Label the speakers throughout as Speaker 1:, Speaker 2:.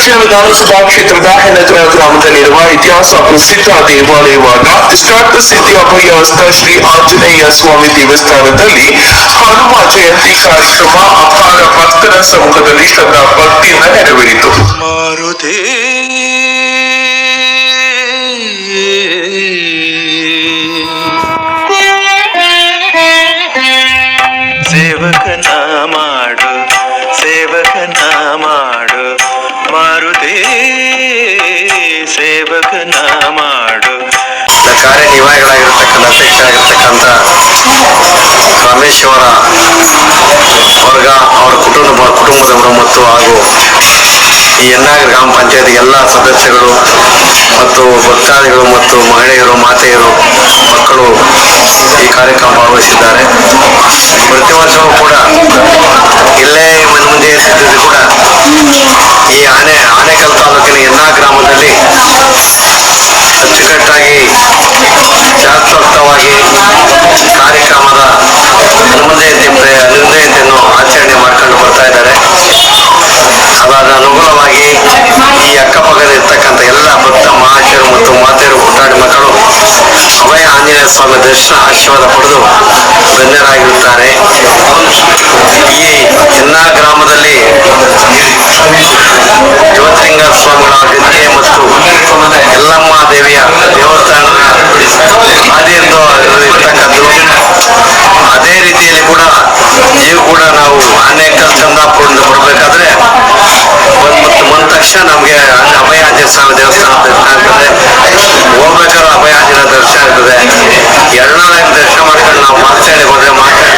Speaker 1: ದಕ್ಷಿಣ ವಿಧಾನಸಭಾ ಕ್ಷೇತ್ರದ ಹೆನಗರ ಗ್ರಾಮದಲ್ಲಿರುವ ಇತಿಹಾಸ ಪ್ರಸಿದ್ಧ ದೇವಾಲಯವಾದ ಇಷ್ಟಾರ್ಥ ಸಿದ್ಧಿ ಅಭಯಸ್ಥ ಶ್ರೀ ಆಂಜನೇಯ ಸ್ವಾಮಿ ದೇವಸ್ಥಾನದಲ್ಲಿ ಹನುಮ ಜಯಂತಿ ಕಾರ್ಯಕ್ರಮ ಅಪಾರ ಭಕ್ತರ ಸಮ್ಮುಖದಲ್ಲಿ ಶ್ರದ್ಧಾ ಭಕ್ತಿಯಿಂದ ನೆರವೇರಿತು.
Speaker 2: ಅಧ್ಯಕ್ಷರಾಗಿರ್ತಕ್ಕಂಥ ರಮೇಶ್ ಅವರ ವರ್ಗ, ಅವರ ಕುಟುಂಬ ಕುಟುಂಬದವರು ಮತ್ತು ಹಾಗೂ ಈ ಎನ್ನಾಗರ ಗ್ರಾಮ ಪಂಚಾಯತ್ ಎಲ್ಲ ಸದಸ್ಯಗಳು ಮತ್ತು ಭಕ್ತಾದಿಗಳು ಮತ್ತು ಮಹಿಳೆಯರು, ಮಾತೆಯರು, ಮಕ್ಕಳು ಈ ಕಾರ್ಯಕ್ರಮ ಭಾಗವಹಿಸಿದ್ದಾರೆ. ಪ್ರತಿ ವರ್ಷವೂ ಕೂಡ ಇಲ್ಲೇ ಮುಂದೆ ಇರ್ತಿದ್ದು ಕೂಡ ಈ ಆನೆ, ಆನೆಕಲ್ ತಾಲೂಕಿನ ಎನ್ನಾ ಗ್ರಾಮದಲ್ಲಿ ಅಚ್ಚುಕಟ್ಟಾಗಿ ಶಾಸ್ತ್ರೋಕ್ತವಾಗಿ ಕಾರ್ಯಕ್ರಮದ ಹನುಮಂತ ಜಯಂತಿ ಪ್ರ- ಹನುಮ ಆಚರಣೆ ಮಾಡ್ಕೊಂಡು ಬರ್ತಾ ಇದ್ದಾರೆ. ಅದಾದ ಅನುಗುಣವಾಗಿ ಈ ಅಕ್ಕಪಕ್ಕದಲ್ಲಿರ್ತಕ್ಕಂಥ ಎಲ್ಲ ಭಕ್ತ ಮಹಾಶಯರು ಮತ್ತು ಮಾತೆಯರು ಆಂಜನೇಯ ಸ್ವಾಮಿ ದರ್ಶನ ಆಶೀರ್ವಾದ ಪಡೆದು ಧನ್ಯರಾಗಿರುತ್ತಾರೆ. ಈ ಚಿನ್ನಾ ಗ್ರಾಮದಲ್ಲಿ ಜ್ಯೋತಿಲಿಂಗ ಸ್ವಾಮಿಗಳ ಗದ್ದೆ ಮತ್ತು ಎಲ್ಲಮ್ಮ ದೇವಿಯ ದೇವಸ್ಥಾನ ಹಾದಿಯಿಂದ ಇರ್ತಕ್ಕಂಥದ್ದು. ಅದೇ ರೀತಿಯಲ್ಲಿ ಕೂಡ ನೀವು ಕೂಡ ನಾವು ಅನೇಕ ಚಂದಾಪುರದಿಂದ ಬರಬೇಕಾದ್ರೆ ಬಂದು ತಕ್ಷಣ ನಮಗೆ ಅಭಯ ಆಂಜನೇಯ ದೇವಸ್ಥಾನ ದರ್ಶನ ಆಗ್ತದೆ ಹೋಗ್ಬೇಕಾದ್ರೆ ಅಭಯ ಆಂಜನೇಯ ದರ್ಶನ ಆಗ್ತದೆ ಎರಡನೇ ದರ್ಶನ ಮಾಡ್ಕೊಂಡು ನಾವು ಮಾತಾಡಿ ಬಂದ್ರೆ ಮಾತಾಡಿ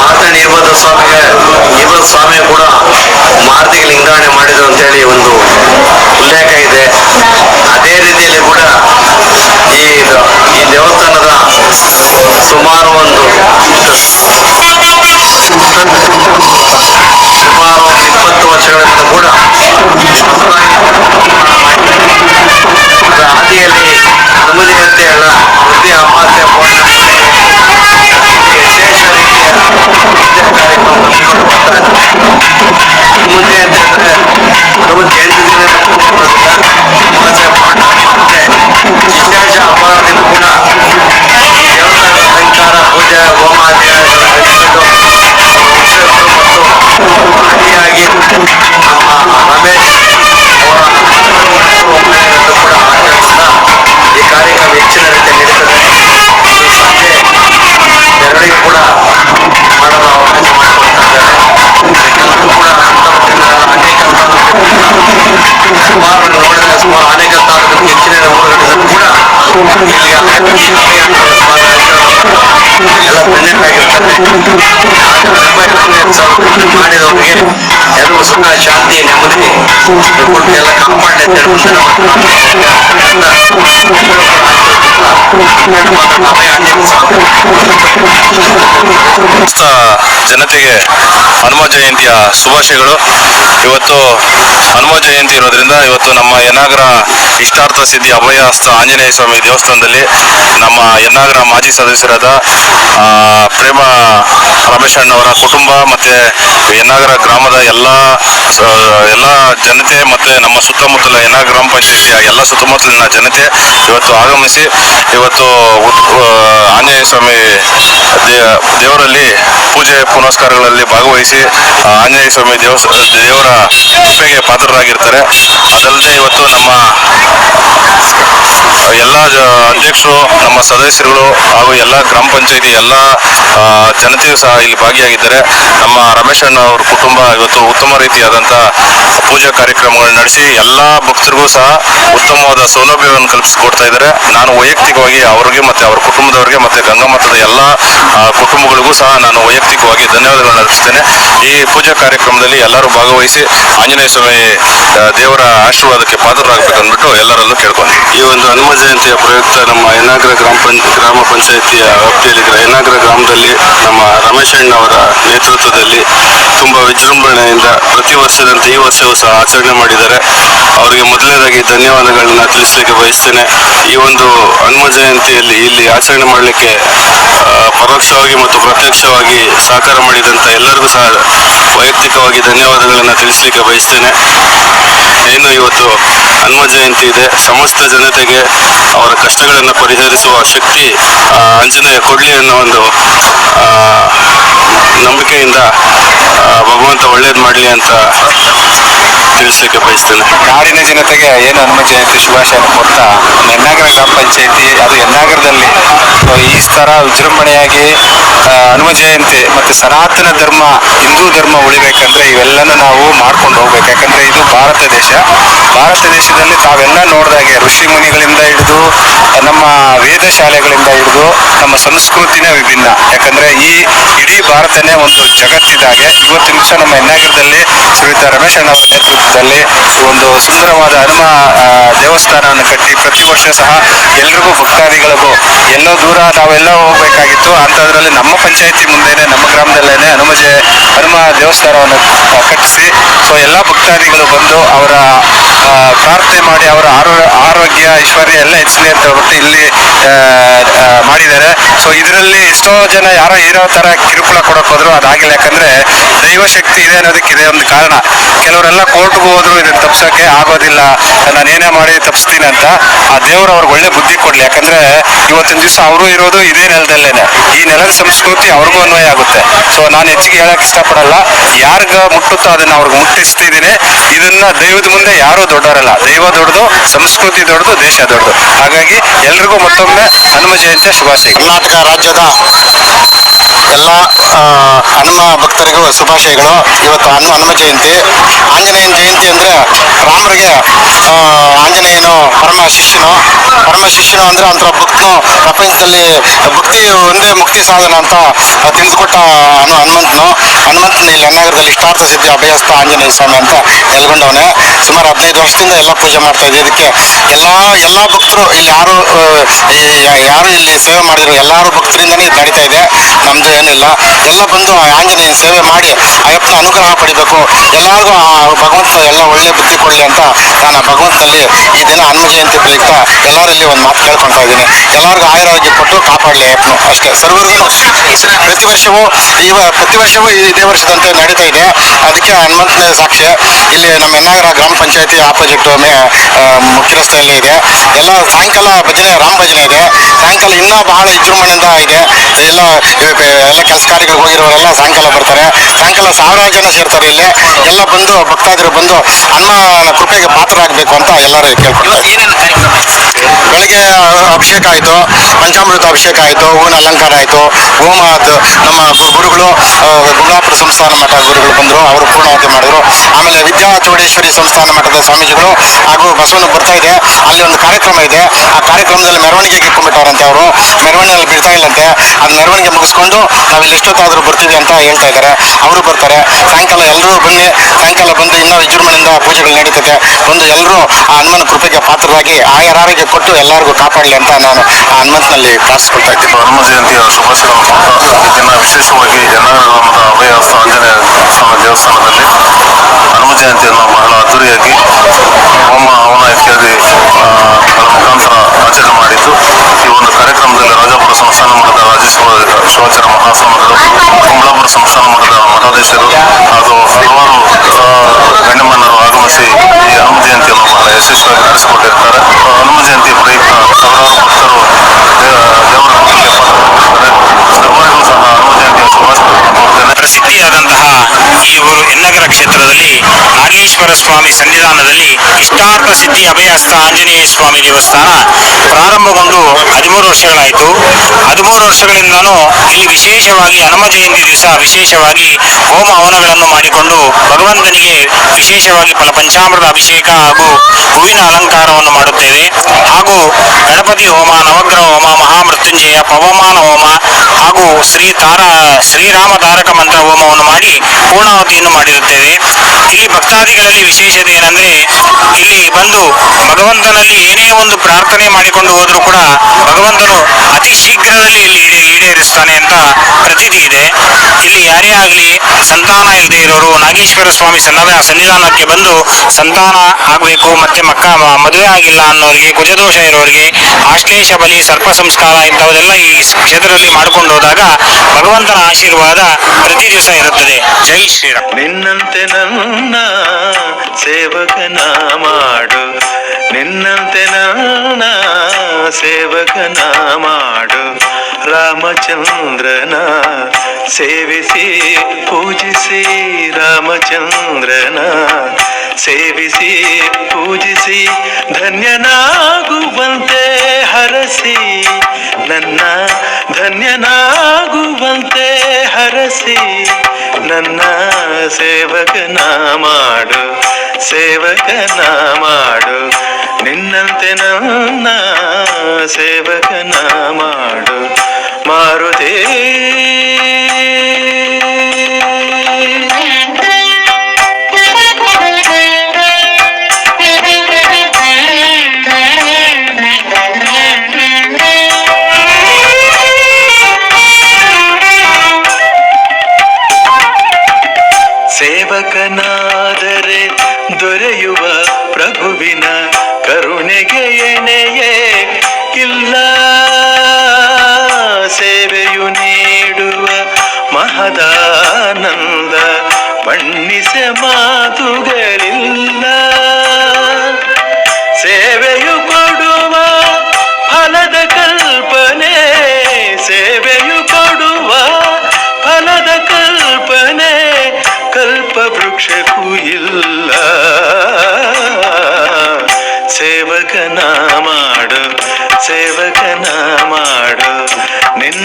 Speaker 2: ಮಾತಾಡಿ ನಿರ್ಬಂಧ ಸ್ವಾಮಿಗೆ ನಿರ್ಬಂಧ ಸ್ವಾಮಿ ಕೂಡ ಮಾರುತಿಗೆ ಲಿಂಗಾಣೆ ಮಾಡಿದ್ರು ಅಂತೇಳಿ ಒಂದು ಉಲ್ಲೇಖ ಇದೆ. ಅದೇ ರೀತಿಯಲ್ಲಿ ಕೂಡ ಈ ಈ ದೇವಸ್ಥಾನದ ಸುಮಾರು ಒಂದು ಸುಮಾರು ಒಂದು
Speaker 3: ಜನತೆಗೆ ಹನುಮ ಜಯಂತಿಯ ಶುಭಾಶಯಗಳು. ಇವತ್ತು ಹನುಮ ಜಯಂತಿ ಇರೋದ್ರಿಂದ ಇವತ್ತು ನಮ್ಮ ಯನಾಗರ ಇಷ್ಟಾರ್ಥ ಸಿದ್ಧಿ ಅಭಯಹಸ್ತ ಆಂಜನೇಯ ಸ್ವಾಮಿ ದೇವಸ್ಥಾನದಲ್ಲಿ ನಮ್ಮ ಎನ್ನಾಗರ ಮಾಜಿ ಸದಸ್ಯರಾದ ಪ್ರೇಮ ರಮೇಶ್ ಅಣ್ಣವರ ಕುಟುಂಬ ಮತ್ತೆ ಯನ್ನಾಗರ ಗ್ರಾಮದ ಎಲ್ಲ ಎಲ್ಲ ಜನತೆ ಮತ್ತೆ ನಮ್ಮ ಸುತ್ತಮುತ್ತಲ ಎನ್ನಾಗ ಗ್ರಾಮ ಪಂಚಾಯತಿಯ ಎಲ್ಲ ಸುತ್ತಮುತ್ತಲಿನ ಜನತೆ ಇವತ್ತು ಆಗಮಿಸಿ, ಇವತ್ತು ಆಂಜನೇಯ ಸ್ವಾಮಿ ದೇವರಲ್ಲಿ ಪೂಜೆ ಪುನಸ್ಕಾರಗಳಲ್ಲಿ ಭಾಗವಹಿಸಿ ಆಂಜನೇಯ ಸ್ವಾಮಿ ದೇವರ ಕೃಪೆಗೆ ಪಾತ್ರರಾಗಿರ್ತಾರೆ. ಅದಲ್ಲದೆ ಇವತ್ತು ನಮ್ಮ ಎಲ್ಲ ಅಧ್ಯಕ್ಷರು, ನಮ್ಮ ಸದಸ್ಯರುಗಳು ಹಾಗೂ ಎಲ್ಲ ಗ್ರಾಮ ಪಂಚಾಯತಿ ಎಲ್ಲ ಜನತೆಯು ಸಹ ಇಲ್ಲಿ ಭಾಗಿಯಾಗಿದ್ದಾರೆ. ನಮ್ಮ ರಮೇಶ್ ಅಣ್ಣ ಅವ್ರ ಕುಟುಂಬ ಇವತ್ತು ಉತ್ತಮ ರೀತಿಯಾದಂಥ ಪೂಜಾ ಕಾರ್ಯಕ್ರಮಗಳನ್ನು ನಡೆಸಿ ಎಲ್ಲ ಭಕ್ತರಿಗೂ ಸಹ ಉತ್ತಮವಾದ ಸೌಲಭ್ಯವನ್ನು ಕಲ್ಪಿಸಿಕೊಡ್ತಾ ಇದ್ದಾರೆ. ನಾನು ವೈಯಕ್ತಿಕವಾಗಿ ಅವರಿಗೆ ಮತ್ತೆ ಅವರ ಕುಟುಂಬದವರಿಗೆ ಮತ್ತೆ ಗಂಗಾಮತದ ಎಲ್ಲ ಕುಟುಂಬಗಳಿಗೂ ಸಹ ನಾನು ವೈಯಕ್ತಿಕವಾಗಿ ಧನ್ಯವಾದಗಳನ್ನು ಅರ್ಪಿಸ್ತೇನೆ. ಈ ಪೂಜಾ ಕಾರ್ಯಕ್ರಮದಲ್ಲಿ ಎಲ್ಲರೂ ಭಾಗವಹಿಸಿ ಆಂಜನೇಯ ಸ್ವಾಮಿ ದೇವರ ಆಶೀರ್ವಾದಕ್ಕೆ ಪಾತ್ರರಾಗಬೇಕು ಅಂದ್ಬಿಟ್ಟು ಎಲ್ಲರಲ್ಲೂ ಕೇಳ್ಕೊಂತೀನಿ
Speaker 4: ಈ ಒಂದು ಹನುಮ ಜಯಂತಿಯ ಪ್ರಯುಕ್ತ ನಮ್ಮ ಯನಾಗ್ರ ಗ್ರಾಮ ಪಂಚ, ಗ್ರಾಮ ಪಂಚಾಯಿತಿಯ ವ್ಯಾಪ್ತಿಯಲ್ಲಿರುವ ಯನಾಗ್ರ ಗ್ರಾಮದಲ್ಲಿ ನಮ್ಮ ರಮೇಶ್ ಅಣ್ಣವರ ನೇತೃತ್ವದಲ್ಲಿ ತುಂಬ ವಿಜೃಂಭಣೆಯಿಂದ ಪ್ರತಿ ವರ್ಷದಂತೆ ಈ ವರ್ಷವೂ ಸಹ ಆಚರಣೆ ಮಾಡಿದ್ದಾರೆ. ಅವರಿಗೆ ಮೊದಲನೇದಾಗಿ ಧನ್ಯವಾದಗಳನ್ನು ತಿಳಿಸಲಿಕ್ಕೆ ಬಯಸ್ತೇನೆ. ಈ ಒಂದು ಹನುಮ ಜಯಂತಿಯಲ್ಲಿ ಇಲ್ಲಿ ಆಚರಣೆ ಮಾಡಲಿಕ್ಕೆ ಪರೋಕ್ಷವಾಗಿ ಮತ್ತು ಪ್ರತ್ಯಕ್ಷವಾಗಿ ಸಹಕಾರ ಮಾಡಿದಂಥ ಎಲ್ಲರಿಗೂ ಸಹ ವೈಯಕ್ತಿಕವಾಗಿ ಧನ್ಯವಾದಗಳನ್ನು ತಿಳಿಸಲಿಕ್ಕೆ ಬಯಸ್ತೇನೆ. ಏನು ಇವತ್ತು ಹನುಮ ಜಯಂತಿ ಇದೆ. ಸಮಸ್ತ ಜನತೆಗೆ ಅವರ ಕಷ್ಟಗಳನ್ನು ಪರಿಹರಿಸುವ ಶಕ್ತಿ ಅಂಜನೇಯ ಕೊಡಲಿ ಅನ್ನೋ ಒಂದು ನಂಬಿಕೆಯಿಂದ ಭಗವಂತ ಒಳ್ಳೇದು ಮಾಡಲಿ ಅಂತ ತಿಳಿಸ್ಲಿಕ್ಕೆ ಬಯಸ್ತೇನೆ
Speaker 5: ನಾಡಿನ ಜನತೆಗೆ ಏನು ಹನುಮ ಜಯಂತಿ ಶುಭಾಶಯ ಕೊಡ್ತಾ ಎನ್ನಾಗರ ಗ್ರಾಮ ಪಂಚಾಯಿತಿ, ಅದು ಎನ್ನಾಗರದಲ್ಲಿ ಈ ಥರ ವಿಜೃಂಭಣೆಯಾಗಿ ಹನುಮ ಜಯಂತಿ ಮತ್ತು ಸನಾತನ ಧರ್ಮ, ಹಿಂದೂ ಧರ್ಮ ಉಳಿಬೇಕಂದ್ರೆ ಇವೆಲ್ಲನೂ ನಾವು ಮಾಡ್ಕೊಂಡು ಹೋಗ್ಬೇಕು. ಯಾಕಂದ್ರೆ ಇದು ಭಾರತ ದೇಶ. ಭಾರತ ದೇಶದಲ್ಲಿ ತಾವೆಲ್ಲ ನೋಡಿದಾಗೆ ಋಷಿ ಮುನಿಗಳಿಂದ ಹಿಡಿದು, ನಮ್ಮ ವೇದ ಶಾಲೆಗಳಿಂದ ಹಿಡಿದು, ನಮ್ಮ ಸಂಸ್ಕೃತಿನೇ ವಿಭಿನ್ನ. ಯಾಕಂದ್ರೆ ಈ ಇಡೀ ಭಾರತನೇ ಒಂದು ಜಗತ್ತಿದ್ದಾಗೆ. ಇವತ್ತು ನಿಮಿಷ ನಮ್ಮ ಯನ್ನಾಗರದಲ್ಲಿ ಶ್ರೀಯುತ ರಮೇಶ್ ಅಣ್ಣ ನೇತೃತ್ವದಲ್ಲಿ ಒಂದು ಸುಂದರವಾದ ಹನುಮ ದೇವಸ್ಥಾನವನ್ನು ಕಟ್ಟಿ ಪ್ರತಿ ವರ್ಷ ಸಹ ಎಲ್ರಿಗೂ ಭಕ್ತಾದಿಗಳಿಗೂ ಎಲ್ಲೋ ದೂರ ನಾವೆಲ್ಲ ಹೋಗ್ಬೇಕಾಗಿತ್ತು. ಅಂತದ್ರಲ್ಲಿ ನಮ್ಮ ಪಂಚಾಯತಿ ಮುಂದೆನೆ ನಮ್ಮ ಗ್ರಾಮದಲ್ಲೇನೆ ಹನುಮಜೆ, ಹನುಮ ದೇವಸ್ಥಾನವನ್ನು ಕಟ್ಟಿಸಿ ಸೊ ಎಲ್ಲ ಭಕ್ತಾದಿಗಳು ಬಂದು ಅವರ ಪ್ರಾರ್ಥನೆ ಮಾಡಿ ಅವರ ಆರೋ ಆರೋಗ್ಯ, ಐಶ್ವರ್ಯ ಎಲ್ಲ ಹೆಚ್ಚಲಿ ಅಂತ ಹೇಳ್ಬಿಟ್ಟು ಇಲ್ಲಿ ಮಾಡಿದ್ದಾರೆ. ಸೊ ಇದರಲ್ಲಿ ಎಷ್ಟೋ ಜನ ಯಾರೋ ಏನೋ ತರ ಕಿರುಕುಳ ಕೊಡಕ್ ಹೋದ್ರು, ಅದಾಗಿಲ್ಲ. ಯಾಕಂದ್ರೆ ದೈವ ಶಕ್ತಿ ಇದೆ ಅನ್ನೋದಕ್ಕೆ ಇದೆ ಒಂದು ಕಾರಣ. ಕೆಲವರೆಲ್ಲ ಕೋರ್ಟ್ಗೆ ಹೋದ್ರು, ಇದನ್ನ ತಪ್ಸಕ್ಕೆ ಆಗೋದಿಲ್ಲ. ನಾನು ಏನೇ ಮಾಡಿ ತಪ್ಪಿಸ್ತೀನಿ ಅಂತ. ಆ ದೇವರು ಅವ್ರಿಗೆ ಒಳ್ಳೆ ಬುದ್ಧಿ ಕೊಡ್ಲಿ. ಯಾಕಂದ್ರೆ ಇವತ್ತಿನ ದಿವಸ ಅವರು ಇರೋದು ಇದೇ ನೆಲದಲ್ಲೇನೆ. ಈ ನೆಲದ ಸಂಸ್ಕೃತಿ ಅವ್ರಿಗೂ ಅನ್ವಯ ಆಗುತ್ತೆ. ಸೊ ನಾನು ಹೆಚ್ಚಿಗೆ ಹೇಳಕ್ ಇಷ್ಟಪಡಲ್ಲ. ಯಾರ್ಗ ಮುಟ್ಟುತ್ತೋ ಅದನ್ನ ಅವ್ರಿಗೆ ಮುಟ್ಟಿಸ್ತಿದ್ದೀನಿ. ಇದನ್ನ ದೈವದ ಮುಂದೆ ಯಾರು ದೊಡ್ಡವರಲ್ಲ. ದೈವ ದೊಡ್ಡದು, ಸಂಸ್ಕೃತಿ ದೊಡ್ಡದು, ದೇಶ ದೊಡ್ಡದು. ಹಾಗಾಗಿ ಎಲ್ರಿಗೂ ಮತ್ತೊಮ್ಮೆ ಹನುಮ ಜಯಂತಿಯ ಶುಭಾಶಯ. ಕರ್ನಾಟಕ ರಾಜ್ಯದ ಎಲ್ಲ ಹನುಮ ಭಕ್ತರಿಗೂ ಶುಭಾಶಯಗಳು. ಇವತ್ತು ಹನುಮ ಹನುಮ ಜಯಂತಿ, ಆಂಜನೇಯನ ಜಯಂತಿ ಅಂದ್ರೆ ರಾಮರಿಗೆ ಆಂಜನೇಯನು ಶಿಷ್ಯನು ಅಂದ್ರೆ ಒಂಥರ ಭಕ್ತನು ಪ್ರಪಂಚದಲ್ಲಿ ಭಕ್ತಿ ಒಂದೇ ಮುಕ್ತಿ ಸಾಧನ ಅಂತ ತಿಳಿದುಕೊಟ್ಟ ಅನು ಹನುಮಂತನು. ಹನುಮಂತನ ಇಲ್ಲಿ ಅನ್ನಾಗರದಲ್ಲಿ ಇಷ್ಟಾರ್ಥ ಸಿದ್ಧಿ ಅಭಯಸ್ಥ ಆಂಜನೇಯ ಸ್ವಾಮಿ ಅಂತ ನೆಲೆಗೊಂಡವನೇ ಸುಮಾರು ಹದಿನೈದು ವರ್ಷದಿಂದ ಎಲ್ಲ ಪೂಜೆ ಮಾಡ್ತಾ ಇದ್ದೀವಿ ಇದಕ್ಕೆ ಎಲ್ಲ ಎಲ್ಲ ಭಕ್ತರು ಇಲ್ಲಿ ಯಾರು ಯಾರು ಇಲ್ಲಿ ಸೇವೆ ಮಾಡಿದ್ರು ಎಲ್ಲರೂ ಭಕ್ತರಿಂದನೇ ಇದು ನಡೀತಾ ಇದೆ. ನಮ್ದು ಏನಿಲ್ಲ. ಎಲ್ಲ ಬಂದು ಆಂಜನೇಯನ ಸೇವೆ ಮಾಡಿ ಅಯ್ಯಪ್ಪನ ಅನುಗ್ರಹ ಪಡಿಬೇಕು. ಎಲ್ಲರಿಗೂ ಆ ಭಗವಂತ ಎಲ್ಲ ಒಳ್ಳೆ ಬುದ್ಧಿ ಕೊಡಲಿ ಅಂತ ನಾನು ಭಗವಂತನಲ್ಲಿ ಈ ದಿನ ಹನುಮ ಜಯಂತಿ ಪ್ರಯುಕ್ತ ಎಲ್ಲರಲ್ಲಿ ಒಂದು ಮಾತು ಕೇಳ್ಕೊಳ್ತಾ ಇದ್ದೀನಿ. ಎಲ್ಲರಿಗೂ ಆಯುರಾರೋಗ್ಯ ಕೊಟ್ಟು ಕಾಪಾಡಲಿ. ಅಷ್ಟೇ ಸರ್ವರಿಗೂ ಪ್ರತಿ ವರ್ಷವೂ ಈ ಪ್ರತಿ ವರ್ಷವೂ ಇದೇ ವರ್ಷದಂತೆ ನಡೀತಾ ಇದೆ. ಅದಕ್ಕೆ ಹನುಮಂತ ಸಾಕ್ಷಿ. ಇಲ್ಲಿ ನಮ್ಮ ಎನ್ನಾಗರ ಗ್ರಾಮ ಪಂಚಾಯತಿ ಆಪೋಸಿಟ್ ಮೇ ಆ, ಮುಖ್ಯ ರಸ್ತೆಯಲ್ಲಿ ಇದೆ. ಎಲ್ಲ ಸಾಯಂಕಾಲ ಭಜನೆ ರಾಮ ಭಜನೆ ಇದೆ. ಸಾಯಂಕಾಲ ಇನ್ನೂ ಬಹಳ ವಿಜೃಂಭಣೆಯಿಂದ ಇದೆ. ಎಲ್ಲ ಇವ- ಎಲ್ಲ ಕೆಲಸ ಕಾರ್ಯಗಳಿಗೆ ಹೋಗಿರೋರೆಲ್ಲ ಸಾಯಂಕಾಲ ಬರ್ತಾರೆ. ಸಾಯಂಕಾಲ ಸಾವಿರಾರು ಜನ ಸೇರ್ತಾರೆ ಇಲ್ಲಿ. ಎಲ್ಲ ಬಂದು ಭಕ್ತಾದಿರು ಬಂದು ಹನುಮನ ಕೃಪೆಗೆ ಪಾತ್ರರಾಗಬೇಕು ಅಂತ ಎಲ್ಲರೂ ಕೇಳ್ಕೊಳ್ತಾರೆ. ಬೆಳಿಗ್ಗೆ ಅಭಿಷೇಕ ಆಯಿತು, ಪಂಚಾಮೃತ ಅಭಿಷೇಕ ಆಯಿತು, ಹೂವಿನ ಅಲಂಕಾರ ಆಯಿತು ಹೋಮ ಅದು ನಮ್ಮ ಗುರುಗಳು ಗುರುಳಾಪುರ ಸಂಸ್ಥಾನ ಮಠ ಗುರುಗಳು ಬಂದರು, ಅವರು ಪೂರ್ಣಾವತಿ ಮಾಡಿದ್ರು. ಆಮೇಲೆ ವಿದ್ಯಾ ಚೌಡೇಶ್ವರಿ ಸಂಸ್ಥಾನ ಮಠದ ಸ್ವಾಮೀಜಿಗಳು ಹಾಗೂ ಬಸವನ ಬರ್ತಾ ಇದೆ. ಅಲ್ಲಿ ಒಂದು ಕಾರ್ಯಕ್ರಮ ಇದೆ. ಆ ಕಾರ್ಯಕ್ರಮದಲ್ಲಿ ಮೆರವಣಿಗೆಗೆ ಇಟ್ಕೊಂಡ್ಬಿಟ್ಟವ್ರಂತೆ ಅವರು. ಮೆರವಣಿಗೆಯಲ್ಲಿ ಬಿಡ್ತಾ ಇಲ್ಲಂತೆ. ಅದು ಮೆರವಣಿಗೆ ಮುಗಿಸ್ಕೊಂಡು ನಾವು ಇಲ್ಲಿ ಎಷ್ಟೊತ್ತಾದರೂ ಬರ್ತೀವಿ ಅಂತ ಹೇಳ್ತಾ ಇದ್ದಾರೆ. ಅವರು ಬರ್ತಾರೆ. ಸಾಯಂಕಾಲ ಎಲ್ಲರೂ ಬನ್ನಿ. ಸಾಯಂಕಾಲ ಬಂದು ಇನ್ನೂ ವಿಜೃಂಭಣೆಯಿಂದ ಪೂಜೆಗಳು ನಡೀತದೆ. ಬಂದು ಎಲ್ಲರೂ ಆ ಹನುಮನ ಕೃಪೆಗೆ ಪಾತ್ರರಾಗಿ ಆಯರಾರಿಗೆ ಕೊಟ್ಟು ಎಲ್ಲರಿಗೂ ಕಾಪಾಡಲಿ ಅಂತ ನಾನು ಆ ಹನುಮಂತನಲ್ಲಿ ಪ್ರಾರ್ಥಿಸ್ಕೊಳ್ತಾ ಇದ್ದೀನಿ.
Speaker 6: ಹನುಮ ಜಯಂತಿಯ ಶುಭಾಶಯಗಳನ್ನು ಈ ದಿನ ವಿಶೇಷವಾಗಿ ಗ್ರಾಮದ ಅಭಯ ಆಂಜನೇಯ ಸ್ವಾಮಿ ದೇವಸ್ಥಾನದಲ್ಲಿ ಹನುಮ ಜಯಂತಿಯನ್ನು ಬಹಳ ಅದ್ದೂರಿಯಾಗಿ ಹೋಮ ಹವನ ಇತ್ಯಾದಿ ಮುಖಾಂತರ ಆಚರಣೆ ಮಾಡಿದ್ದು. ಈ ಒಂದು ಕಾರ್ಯಕ್ರಮದಲ್ಲಿ ರಾಜಾಪುರ ಸಂಸ್ಥಾನ ಮಠದ ರಾಜೇಶ್ವರ ಶಿವಾಚಾರ್ಯ ಮಹಾಸ್ವಾಮಿಗಳು ಕುಂಬಳಾಪುರ ಸಂಸ್ಥಾನ ಮಠದ ಮಠಾಧೀಶರು ಹಾಗೂ ಹಲವಾರು ಗಣ್ಯಮಾನ್ಯರು ಆಗಮಿಸಿ ಈ ಹನುಮ ಜಯಂತಿಯನ್ನು ಬಹಳ ಯಶಸ್ವಿಯಾಗಿ ನಡೆಸಿಕೊಂಡಿರ್ತಾರೆ ಹನುಮ ಜಯಂತಿ ಪ್ರಯುಕ್ತ ಸಾವಿರಾರು ಭಕ್ತರು ದೇವರ ಪಾತ್ರರಾಗಿದ್ದಾರೆ ಸರ್ವರಿಗೂ ಸಹ ಹನುಮ ಜಯಂತಿಯ ಶುಭಾಶಯ
Speaker 7: ಪ್ರಸಿದ್ಧಿಯಾದಂತಹ ಈ ಎನ್ನಗರ ಕ್ಷೇತ್ರದಲ್ಲಿ ನಾಗೇಶ್ವರ ಸ್ವಾಮಿ ಸನ್ನಿಧಾನದಲ್ಲಿ ಇಷ್ಟಾರ್ಥ ಸಿದ್ಧಿ ಅಭಯಸ್ಥ ಆಂಜನೇಯ ಸ್ವಾಮಿ ದೇವಸ್ಥಾನ ಪ್ರಾರಂಭಗೊಂಡು ವರ್ಷಗಳಾಯಿತು. ಹದಿಮೂರು ವರ್ಷಗಳಿಂದಲೂ ಇಲ್ಲಿ ವಿಶೇಷವಾಗಿ ಹನುಮ ಜಯಂತಿ ದಿವಸ ವಿಶೇಷವಾಗಿ ಹೋಮ ಹವನಗಳನ್ನು ಮಾಡಿಕೊಂಡು ಭಗವಂತನಿಗೆ ವಿಶೇಷವಾಗಿ ಫಲ ಪಂಚಾಮೃತ ಅಭಿಷೇಕ ಹಾಗೂ ಹೂವಿನ ಅಲಂಕಾರವನ್ನು ಮಾಡುತ್ತೇವೆ. ಹಾಗೂ ಗಣಪತಿ ಹೋಮ, ನವಗ್ರಹ ಹೋಮ, ಮಹಾಮೃತ್ಯುಂಜಯ, ಪವಮಾನ ಹೋಮ ಹಾಗೂ ಶ್ರೀ ತಾರ, ಶ್ರೀರಾಮ ತಾರಕ ಮಂತ್ರ ಹೋಮವನ್ನು ಮಾಡಿ ಪೂರ್ಣಾವತಿಯನ್ನು ಮಾಡಿರುತ್ತೇವೆ. ಇಲ್ಲಿ ಭಕ್ತಾದಿಗಳಲ್ಲಿ ವಿಶೇಷತೆ ಏನಂದ್ರೆ, ಇಲ್ಲಿ ಬಂದು ಭಗವಂತನಲ್ಲಿ ಏನೇ ಒಂದು ಪ್ರಾರ್ಥನೆ ಮಾಡಿಕೊಂಡು ಹೋದರೂ ಕೂಡ ಭಗವಂತನು ಅತಿ ಶೀಘ್ರದಲ್ಲಿ ಇಲ್ಲಿ ಈಡೇ ಈಡೇರಿಸ್ತಾನೆ ಅಂತ ಪ್ರತೀತಿ ಇದೆ. ಇಲ್ಲಿ ಯಾರೇ ಆಗಲಿ ಸಂತಾನ ಇಲ್ಲದೆ ಇರೋರು ನಾಗೇಶ್ವರ ಸ್ವಾಮಿ ಸನ್ನದ ಸನ್ನಿಧಾನಕ್ಕೆ ಬಂದು ಸಂತಾನ ಆಗಬೇಕು, ಮತ್ತೆ ಮಕ್ಕ ಮದುವೆ ಆಗಿಲ್ಲ ಅನ್ನೋರಿಗೆ, ಕುಜದೋಷ ಇರೋರಿಗೆ, ಆಶ್ಲೇಷ ಬಲಿ, ಸರ್ಪ ಸಂಸ್ಕಾರ ಇಂಥವೆಲ್ಲ ಈ ಕ್ಷೇತ್ರದಲ್ಲಿ ಮಾಡಿಕೊಂಡು ಹೋದಾಗ ಭಗವಂತನ ಆಶೀರ್ವಾದ ಪ್ರತಿ ದಿವಸ ಇರುತ್ತದೆ. ಜೈ ಶ್ರೀರಾಮ್.
Speaker 8: ನಿನ್ನಂತೆ ನನ್ನ ಸೇವಕನ ಮಾಡು. ನಿನ್ನಂತೆ ನನ್ನ ಸೇವಕನ ಮಾಡು. ರಾಮಚಂದ್ರನ ಸೇವಿಸಿ, ಪೂಜಿಸಿ, ರಾಮಚಂದ್ರನ ಸೇವಿಸಿ, ಪೂಜಿಸಿ, ಧನ್ಯನಾಗುವಂತೆ ಹರಸಿ, ನನ್ನ ಧನ್ಯನಾಗುವಂತೆ ಹರಸಿ, ನನ್ನ ಸೇವಕನ ಮಾಡು ಸೇವಕನ ಮಾಡು. ನಿನ್ನಂತೆ ನನ್ನ ಸೇವಕನ ಮಾಡು ಮಾರುತೇ. ಸೇವಕನಾದರೆ ದೊರೆಯುವ ಪ್ರಭುವಿನ ಕರುಣೆಗೆ ಎಣೆಯೇ ಇಲ್ಲ ಸೇವೆಯು ನೀಡುವ ಮಹದಾನಂದ, ಬಣ್ಣಿಸೆ ಮಾತುಗಳಿಲ್ಲ. ಸೇವೆಯು ಕೊಡುವ ಫಲದ ಕಲ್ಪನೆ, ಸೇವೆಯು ಕೊಡುವ ಫಲದ ಕಲ್ಪನೆ ಕಲ್ಪ ವೃಕ್ಷಕ್ಕೂ ಇಲ್ಲ.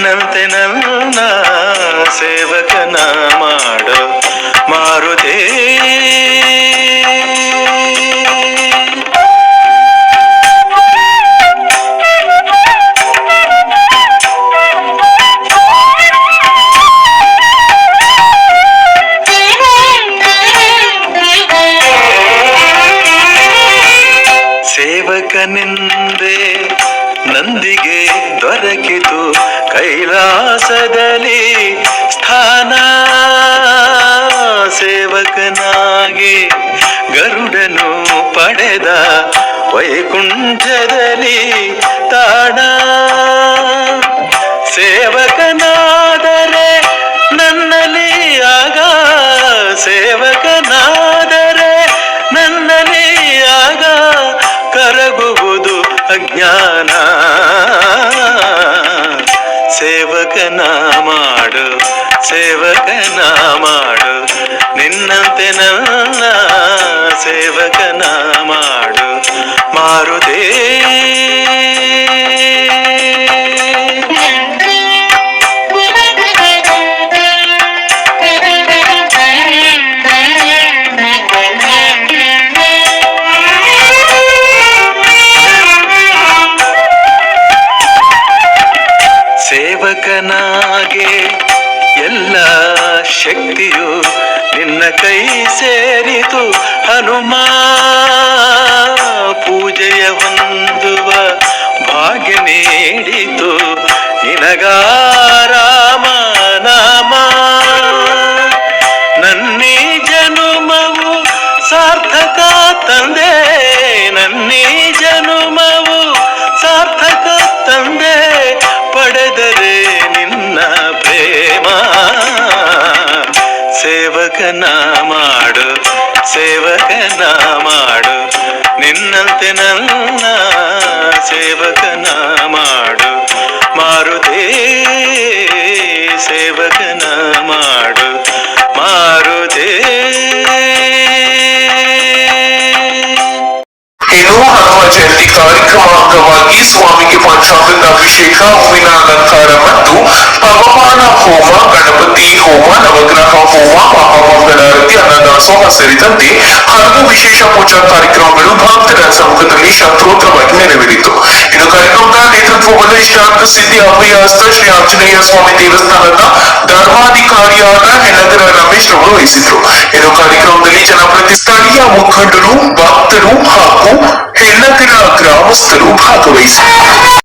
Speaker 8: ನಿನ್ನಂತೆ ನನ್ನ ಸೇವಕನ ಮಾಡು ಮಾರುತೇ. ವೈಕುಂಠದಲ್ಲಿ ತಾಣ. ಸೇವಕನಾದರೆ ನನ್ನಲ್ಲಿ ಆಗ. ಸೇವಕನಾದರೆ ನನ್ನಲ್ಲಿ ಆಗ. ಕರಗುವುದು ಅಜ್ಞಾನ. ಸೇವಕನ ಮಾಡು ಸೇವಕನ ಮಾಡು. ನಿನ್ನಂತೆ ನನ್ನ ಸೇವಕನ ಮಾಡು. ಸೇವಕನಾಗೆ ಎಲ್ಲ ಶಕ್ತಿಯು ನಿನ್ನ ಕೈ ಸೇರಿತು ಹನುಮ. ಪೂಜೆಯ ಹೊಂದುವ ಭಾಗ್ಯ ನೀಡಿತು. ನಿನಗಾರಾಮ ಸೇವಕನ ಮಾಡು
Speaker 1: ಮಾರುದೇ ಜಯಂತಿ ಕಾರ್ಯಕ್ರಮ ಅಂಗವಾಗಿ ಸ್ವಾಮಿಗೆ ಪಂಚಾಮೃತ ಅಭಿಷೇಕ ಹೂವಿನ ಅಲಂಕಾರ ಮತ್ತು ಪವಮಾನ ಹೋಮ, ಗಣಪತಿ ಅನ್ನದಾಸೋಹ ಸೇರಿದಂತೆ ಹಲವು ವಿಶೇಷ ಪೂಜಾ ಕಾರ್ಯಕ್ರಮಗಳು ಭಕ್ತರ ಸಮ್ಮುಖದಲ್ಲಿ ಶಾಸ್ತ್ರೋತ್ರವಾಗಿ ನೆರವೇರಿತು ಇದು ಕಾರ್ಯಕ್ರಮದ ನೇತೃತ್ವವನ್ನು ಶಾಂತ ಸಿದ್ಧಿ ಅಭಯ ಹಸ್ತ ಶ್ರೀ ಆಂಜನೇಯ ಸ್ವಾಮಿ ದೇವಸ್ಥಾನದ ಧರ್ಮಾಧಿಕಾರಿಯಾದ ಹೆಣಗರ ರಮೇಶ್ ಅವರು ವಹಿಸಿದ್ರು. ಇದು ಕಾರ್ಯಕ್ರಮದಲ್ಲಿ ಜನಪ್ರತಿ ಸ್ಥಳೀಯ ಮುಖಂಡರು, ಭಕ್ತರು ಹಾಗೂ ಹೆಣ್ಣಗರ ಗ್ರಾಮಸ್ಥರು ಭಾಗವಹಿಸಿದರು